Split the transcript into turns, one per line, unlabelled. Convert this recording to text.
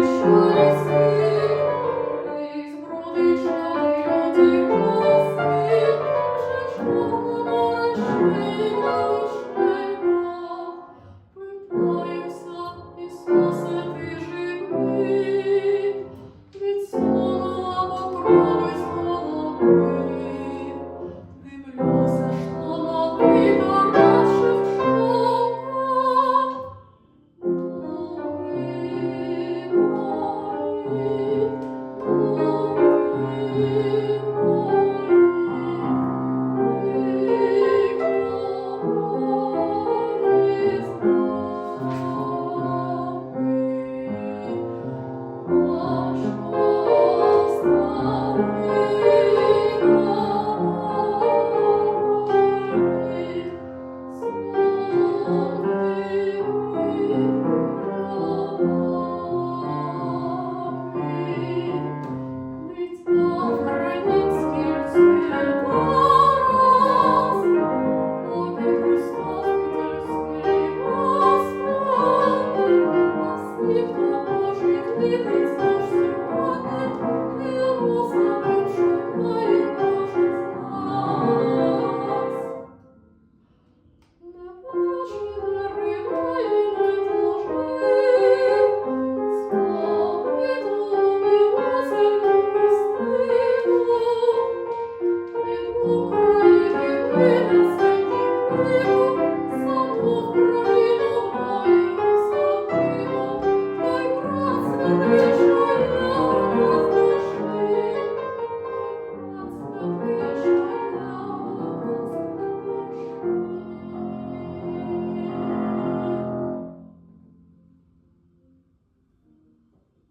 Should I say? Україні, ти на світі, Thank you.